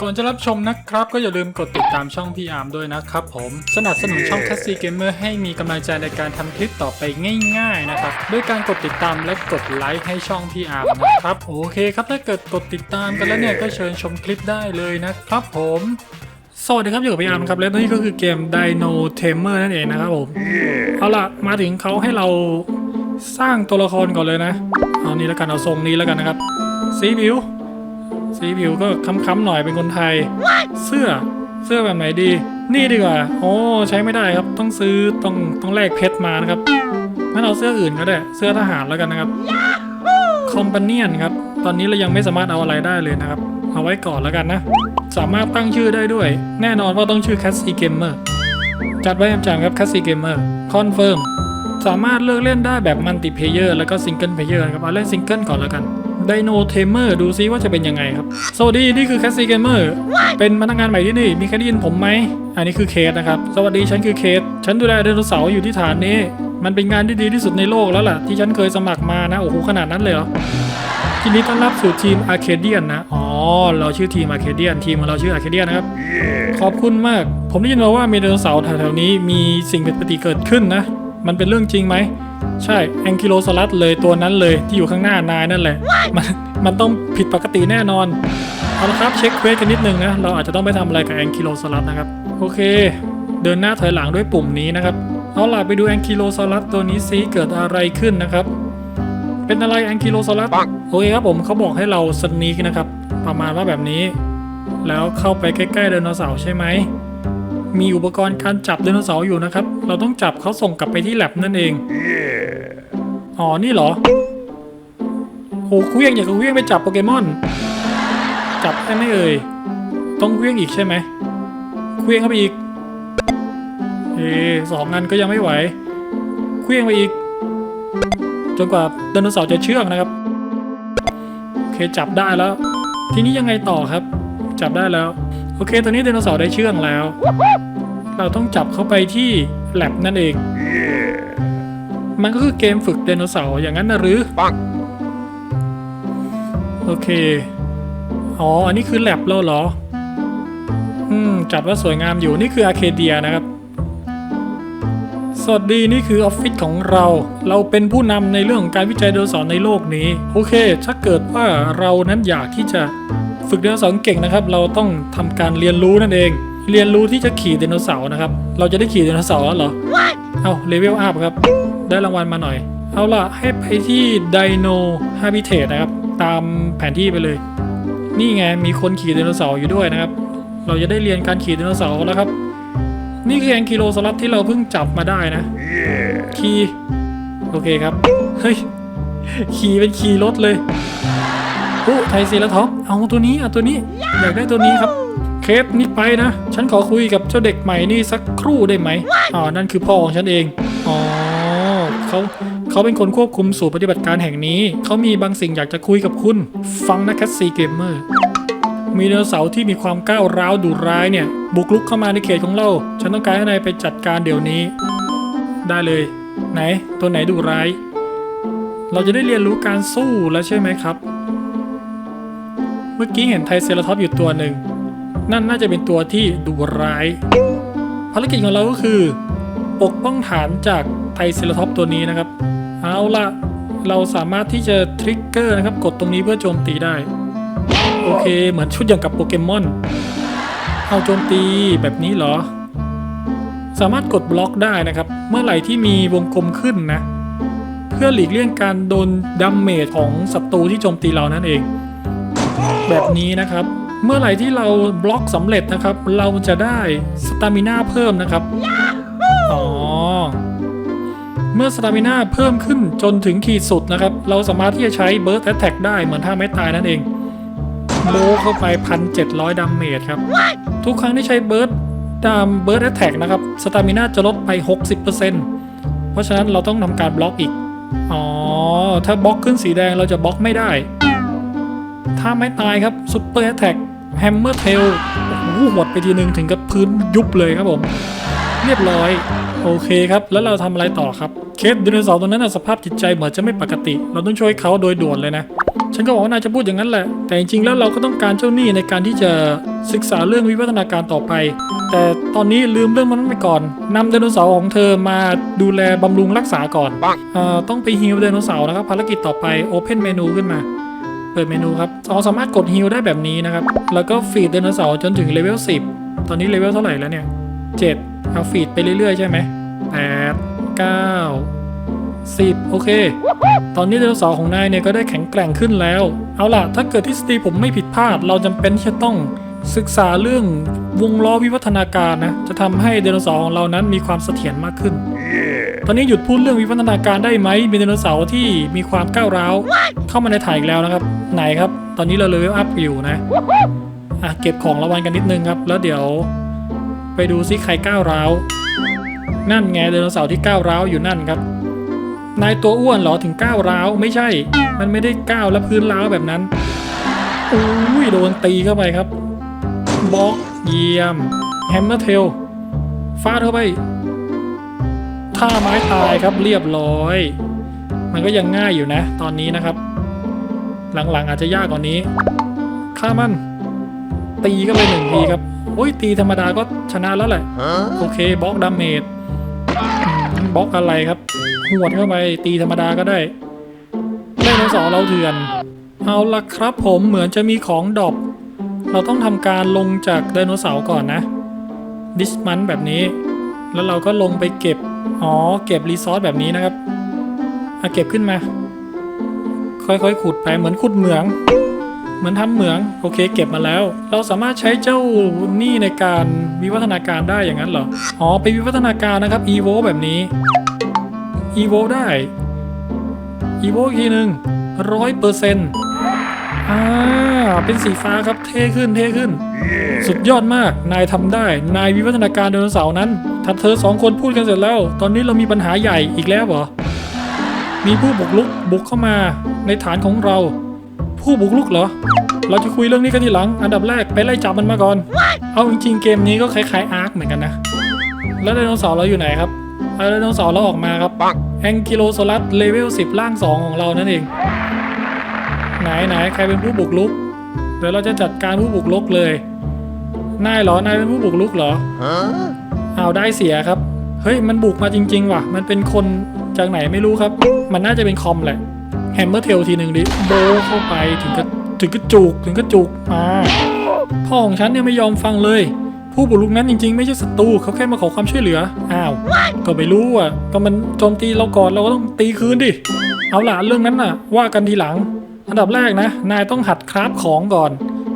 ก่อนจะรับชมนะครับ ก็อย่าลืมกดติดตามช่องพี่อาร์มด้วยนะครับผม สนับสนุนช่อง c a s s y Gamer ให้มีกำลังใจในการทำคลิปต่อไปง่ายๆนะครับด้วยการกดติดตามและกดไลค์ให้ช่องพี่อาร์มนะครับโอเคครับถ้าเกิดกดติดตามกันแล้วเนี่ยก็เชิญชมคลิปได้เลยนะครับผมสวัสดีครับอยู่กับพี่อาร์มครับและนี่ก็คือเกม Dino Tamer นั่นเองนะครับผมเอาล่ะมาถึงเขาให้เราสร้างตัวละครก่อนเลยนะเอานี้แล้วกันเอาทรงนี้แล้วกันนะครับสีผิว สีผิวก็ค้ำๆหน่อยเป็นคนไทย เสื้อเสื้อแบบไหนดี นี่ดีกว่า โอ้ใช้ไม่ได้ครับ ต้องซื้อต้องต้องแลกเพชรมานะครับงั้นเอาเสื้ออื่นก็ได้ เสื้อทหารแล้วกันนะครับ คอมพาเนียนครับ ตอนนี้เรายังไม่สามารถเอาอะไรได้เลยนะครับ เอาไว้ก่อนแล้วกันนะ สามารถตั้งชื่อได้ด้วย แน่นอนว่าต้องชื่อ c a s s y Gamer จัดไว้จำครับ c a s s y Gamer Confirm สามารถเลือกเล่นได้แบบมัลติเพเยอร์แล้วก็ซิงเกิลเพเยอร์นะครับ เอาเล่นซิงเกิลก่อนแล้วกัน Dino Tamer ดูซิว่าจะเป็นยังไงครับ สวัสดีนี่คือ c a s s y Gamer เป็นพนักงานใหม่ที่นี่ มีใครได้ยินผมไหม อันนี้คือเคสนะครับ สวัสดีฉันคือเคส ฉันดูแลไดโนเสาร์อยู่ที่ฐานนี้ มันเป็นงานที่ดีที่สุดในโลกแล้วล่ะ ที่ฉันเคยสมัครมานะ โอ้โหขนาดนั้นเลยเหรอทีนี้ต้อนรับสู่ทีมอาร์เคเดียนนะ อ๋อ เราชื่อทีมอาร์เคเดียน ทีมของเราชื่ออาร์เคเดียนนะครับ ขอบคุณมาก ผมได้ยินมาว่ามีไดโนเสาร์แถวๆนี้มีสิ่งผิดปกติเกิดขึ้นนะ มันเป็นเรื่องจริงไหม ใช่แองกิโลซลัสเลยตัวนั้นเลยที่อยู่ข้างหน้านายนั่นแหละ มันมันต้องผิดปกติแน่นอน เอาละครับเช็คเควสกันนิดนึงนะ เราอาจจะต้องไปทำอะไรกับแองกิโลซลัสนะครับ โอเค เดินหน้าถอยหลังด้วยปุ่มนี้นะครับ เอาล่ะไปดูแองกิโลซลัสตัวนี้ซิเกิดอะไรขึ้นนะครับ เป็นอะไรแองกิโลซลัสโอเคครับผมเขาบอกให้เราสนีกนะครับ ประมาณว่าแบบนี้ แล้วเข้าไปใกล้ๆไดโนเสาร์ใช่ไหมมีอุปกรณ์การจับไดโนเสาร์อยู่นะครับ เราต้องจับเขาส่งกลับไปที่แลบนั่นเอง อ๋อ นี่เหรอโหเครื่องอย่ากจะเครื่องไปจับโปเกมอน จับได้ไหมเอ่ย ต้องเครื่องอีกใช่ไหมเครื่องเข้าไปอีก เอสองอันก็ยังไม่ไหวเครื่องไปอีก จนกว่าไดโนเสาร์จะเชื่องนะครับ โอเคจับได้แล้ว ทีนี้ยังไงต่อครับ จับได้แล้ว โอเค ตอนนี้ไดโนเสาร์ได้เชื่องแล้ว เราต้องจับเข้าไปที่แลบนั่นเอง มันก็คือเกมฝึกไดโนเสาร์อย่างนั้นนะหรือโอเค อ๋อ อันนี้คือแลบเราเหรอ อืม จัดว่าสวยงามอยู่ นี่คืออาร์เคเดียนะครับ สวัสดี นี่คือออฟฟิศของเรา เราเป็นผู้นำในเรื่องของการวิจัยไดโนเสาร์ในโลกนี้ โอเค ถ้าเกิดว่าเรานั้นอยากที่จะฝึกไดโนเสาร์เก่งนะครับ เราต้องทำการเรียนรู้นั่นเอง เรียนรู้ที่จะขี่ไดโนเสาร์นะครับ เราจะได้ขี่ไดโนเสาร์แล้วเหรอ เอาเลเวลอัพครับ ได้รางวัลมาหน่อย เอาล่ะ ให้ไปที่ Dino Habitat นะครับ ตามแผนที่ไปเลย นี่ไงมีคนขี่ไดโนเสาร์อยู่ด้วยนะครับ เราจะได้เรียนการขี่ไดโนเสาร์แล้วครับ นี่คือแองกิโลสลัดที่เราเพิ่งจับมาได้นะขี่โอเคครับ เฮ้ย ขี่เป็นขี่รถเลยโอ้ไทยซีละท็อปเอาตัวนี้เอาตัวนี้ อยากได้ตัวนี้ครับ เคสนี่ไปนะ ฉันขอคุยกับเจ้าเด็กใหม่นี่สักครู่ได้ไหมอ๋อนั่นคือพ่อของฉันเอง อ๋อเขาเขาเป็นคนควบคุมสู่ปฏิบัติการแห่งนี้ เขามีบางสิ่งอยากจะคุยกับคุณ ฟังนะแคสซีเกมเมอร์ มีไดโนเสาร์ที่มีความก้าวร้าวดุร้ายเนี่ย บุกลุกเข้ามาในเขตของเรา ฉันต้องการให้นายไปจัดการเดี๋ยวนี้ ได้เลย ไหน ตัวไหนดุร้าย เราจะได้เรียนรู้การสู้แล้วใช่ไหมครับ เมื่อกี้เห็นไทรเซราทอปส์อยู่ตัวหนึ่ง นั่นน่าจะเป็นตัวที่ดุร้าย ภารกิจของเราก็คือ ปกป้องฐานจากไทเซราทอปตัวนี้นะครับ เอาละเราสามารถที่จะทริกเกอร์นะครับ กดตรงนี้เพื่อโจมตีได้ โอเค เหมือนชุดอย่างกับโปเกมอนเอาโจมตีแบบนี้เหรอ สามารถกดบล็อกได้นะครับ เมื่อไหร่ที่มีวงกลมขึ้นนะ เพื่อหลีกเลี่ยงการโดนดัมเมจของศัตรูที่โจมตีเรานั่นเอง แบบนี้นะครับ เมื่อไหร่ที่เราบล็อกสำเร็จนะครับ เราจะได้สตามิน่าเพิ่มนะครับ อ๋อ เมื่อสตามิน่าเพิ่มขึ้นจนถึงขีดสุดนะครับ เราสามารถที่จะใช้เบิร์ t แอ t แทกได้เหมือนท่าไม่ตายนั่นเองโลเข้าไป 1,700ดัมเมจครับ ทุกครั้งที่ใช้เบิร์ t ตามเบิร์ t แอ t แทกนะครับสตามิน่าจะลดไป 60%เพราะฉะนั้นเราต้องทำการบล็อกอีก อ๋อ ถ้าบล็อกขึ้นสีแดงเราจะบล็อกไม่ได้ ถ้าไม่ตายครับซุปเปอร์แอ t แทก แฮมเมอร์เทลโอ้โหหดไปทีนึงถึงกับพื้นยุบเลยครับผม เรียบร้อย โอเคครับ แล้วเราทำอะไรต่อครับ เคสไดโนเสาร์ตัวนั้นนะสภาพจิตใจเหมือนจะไม่ปกติ เราต้องช่วยเขาโดยด่วนเลยนะ ฉันก็บอกว่านายจะพูดอย่างนั้นแหละ แต่จริงๆแล้วเราก็ต้องการเจ้าหนี้ในการที่จะศึกษาเรื่องวิวัฒนาการต่อไป แต่ตอนนี้ลืมเรื่องมันไปก่อนนำไดโนเสาร์ของเธอมาดูแลบำรุงรักษาก่อนเอ่อต้องไปฮิลไดโนเสาร์นะครับภารกิจต่อไป Open เมนูขึ้นมา เปิดเมนูครับเราสามารถกดฮิลได้แบบนี้นะครับ แล้วก็ฟีดไดโนเสาร์จนถึงเลเวล10 ตอนนี้เลเวลเท่าไหร่แล้วเนี่ย 7 เอาฟีดไปเรื่อยๆ ใช่ไหม8 9 10โอเค ตอนนี้ไดโนเสาร์ของนายเนี่ยก็ได้แข็งแกร่งขึ้นแล้ว เอาล่ะ ถ้าเกิดทฤษฎีผมไม่ผิดพลาด เราจำเป็นที่จะต้องศึกษาเรื่องวงล้อวิวัฒนาการนะ จะทำให้ไดโนเสาร์ของเรานั้นมีความเสถียรมากขึ้น ตอนนี้หยุดพูดเรื่องวิวัฒนาการได้ไหมมีไดโนเสาร์ที่มีความก้าวร้าว เข้ามาในถ่ายอีกแล้วนะครับ ไหนครับ ตอนนี้เราเลเวลอัพอยู่นะอะเก็บของรางวัลกันนิดนึงครับ แล้วเดี๋ยว ไปดูซิใครก้าวร้าว นั่นไงไดโนเสาร์ที่ก้าวร้าวอยู่นั่นครับ นายตัวอ้วนเหรอถึงก้าวร้าวไม่ใช่ มันไม่ได้ก้าวและพื้นร้าวแบบนั้นอุ้ยโดนตีเข้าไปครับบล็อกเยี่ยมแฮมเมอร์เทลฟาดเข้าไป ท่าไม้ตายครับเรียบร้อย มันก็ยังง่ายอยู่นะ ตอนนี้นะครับ หลังๆอาจจะยากกว่านี้ฆ่ามัน ตีก็ไปหนึ่งทีครับโอ้ยตีธรรมดาก็ชนะแล้วแหละโอเคบล็อกดาเมจบล็อกอะไรครับหวดเข้าไปตีธรรมดาก็ได้ไดโนเสาร์เราเถื่อน เอาละครับผมเหมือนจะมีของดอปเราต้องทำการลงจากไดโนเสาร์ก่อนนะดิสมันแบบนี้ แล้วเราก็ลงไปเก็บ อ๋อ เก็บรีซอสแบบนี้นะครับเอาเก็บขึ้นมา ค่อยๆขุดไปเหมือนขุดเหมือง เหมือนทำเหมือง โอเค เก็บมาแล้ว เราสามารถใช้เจ้านี่ในการวิวัฒนาการได้อย่างนั้นเหรอ อ๋อ ไปวิวัฒนาการนะครับ evo แบบนี้ evo ได้ evo อีกทีหนึ่งร้อยเปอร์เซ็นต์ อ่าเป็นสีฟ้าครับเท่ขึ้นเท่ขึ้น สุดยอดมากนายทำได้ นายวิวัฒนาการไดโนเสาร์นั้นถ้าเธอสองคนพูดกันเสร็จแล้ว ตอนนี้เรามีปัญหาใหญ่อีกแล้วเหรอมีผู้บุกลุกบุกเข้ามาในฐานของเรา ผู้บุกลุกเหรอ เราจะคุยเรื่องนี้กันทีหลัง อันดับแรกไปไล่จับมันมาก่อน เอาจริงๆเกมนี้ก็คล้ายๆอาร์คเหมือนกันนะ แล้วไดโนเสาร์เราอยู่ไหนครับเอาไดโนเสาร์เราออกมาครับแองกิโลโซลัสเลเวล10 ล่าง 2 ของเรานั่นเอง ไหนไหนใครเป็นผู้บุกลุก เดี๋ยวเราจะจัดการผู้บุกลุกเลย นายเหรอนายเป็นผู้บุกลุกเหรอเอาได้เสียครับ เฮ้ยมันบุกมาจริง ๆ ว่ะ มันเป็นคนจากไหนไม่รู้ครับ มันน่าจะเป็นคอมแหละแฮมเมอร์เทลทีหนึ่งดิโบเข้าไปถึงกระถึงกระจุกถึงกระจุกอ่าพ่อของฉันเนี่ยไม่ยอมฟังเลย ผู้บุกรุกนั้นจริง ๆ ไม่ใช่ศัตรูเขาแค่มาขอความช่วยเหลืออ้าว ก็ไม่รู้อะก็มันโจมตีเราก่อนเราก็ต้องตีคืนดิเอาล่ะเรื่องนั้นน่ะ ว่ากันทีหลัง อันดับแรกนะ นายต้องหัดคราฟของก่อน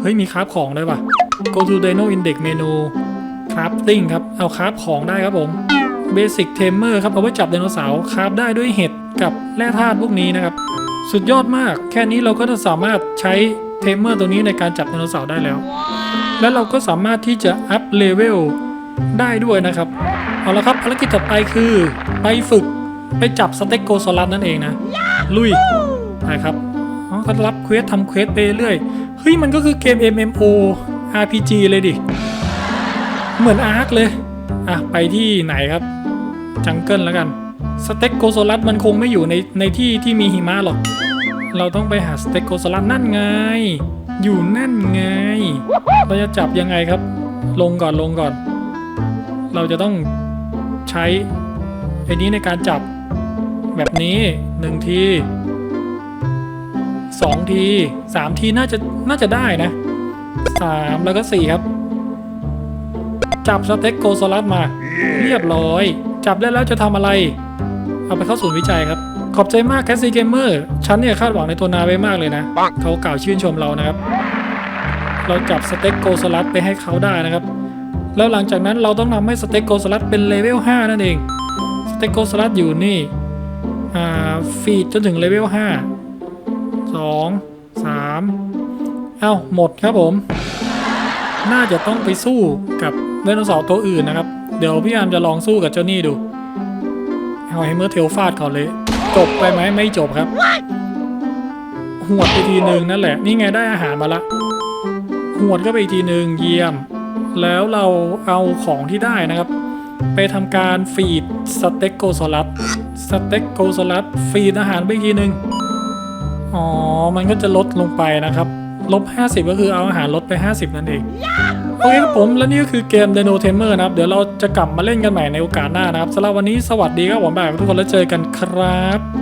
เฮ้ยมีคราฟของด้วยปะ go to dino index menu crafting ครับ เอาคราฟของได้ครับผม basic tamer ครับ เอาไว้จับไดโนเสาร์คราฟได้ด้วยเห็ดกับแร่ธาตุพวกนี้นะครับ สุดยอดมาก แค่นี้เราก็จะสามารถใช้เทมเมอร์ตัวนี้ในการจับไดโนเสาร์ได้แล้ว และเราก็สามารถที่จะอัพเลเวลได้ด้วยนะครับ เอาละครับภารกิจต่อไปคือ ไปฝึกไปจับสเต็กโกซอลัสนั่นเองนะ ลุยนะครับ ก็รับเควสทำเควสไปเรื่อยเฮ้ยมันก็คือเกม MMO RPG เลยดิ เหมือนอาร์คเลย อะ ไปที่ไหนครับ จังเกิลแล้วกัน สเต็กโกโซลัสมันคงไม่อยู่ในในที่ที่มีหิมะหรอก เราต้องไปหาสเต็กโกโซลัสนั่นไง อยู่นั่นไง เราจะจับยังไงครับ ลงก่อนลงก่อน เราจะต้องใช้ไอ้นี้ในการจับแบบนี้หนึ่งที สองทีสามทีน่าจะน่าจะได้นะสามแล้วก็สี่ครับ จับสเต็กโกโซลัสมา เรียบร้อย จับได้แล้วจะทำอะไร เอาไปเข้าศูนย์วิจัยครับ ขอบใจมากแคสซี่เกมเมอร์ฉันเนี่ยคาดหวังในตัวนาไว้มากเลยนะ เขากล่าวชื่นชมเรานะครับ เราจับสเต็กโกโซลัสไปให้เขาได้นะครับ แล้วหลังจากนั้นเราต้องทำให้สเต็กโกโซลัสเป็นเลเวล 5 นั่นเอง สเต็กโกโซลัสอยู่นี่ฟีดจนถึงเลเวล 5 2 3 เอ้า หมดครับผม น่าจะต้องไปสู้กับไดโนเสาร์ตัวอื่นนะครับ เดี๋ยวพี่อามจะลองสู้กับเจ้านี่ดูเอาให้เมื่อเทลฟาดเขาเลย จบไปไหมไม่จบครับ หวดไปทีหนึ่งนั่นแหละ นี่ไงได้อาหารมาละ หวดก็ไปทีหนึ่งเยี่ยม แล้วเราเอาของที่ได้นะครับ ไปทำการฟีดสเต็กโกโซลัสสเต็กโกโซลัสฟีดอาหารไปทีหนึ่ง อ๋อ มันก็จะลดลงไปนะครับ ลบ 50 ก็คือเอาอาหารลดไป 50 นั่นเอง โอเคครับผม และนี่ก็คือเกม Dino Tamer นะครับ เดี๋ยวเราจะกลับมาเล่นกันใหม่ในโอกาสหน้านะครับสำหรับวันนี้สวัสดีครับผมแบบทุกคนแล้วเจอกันครับ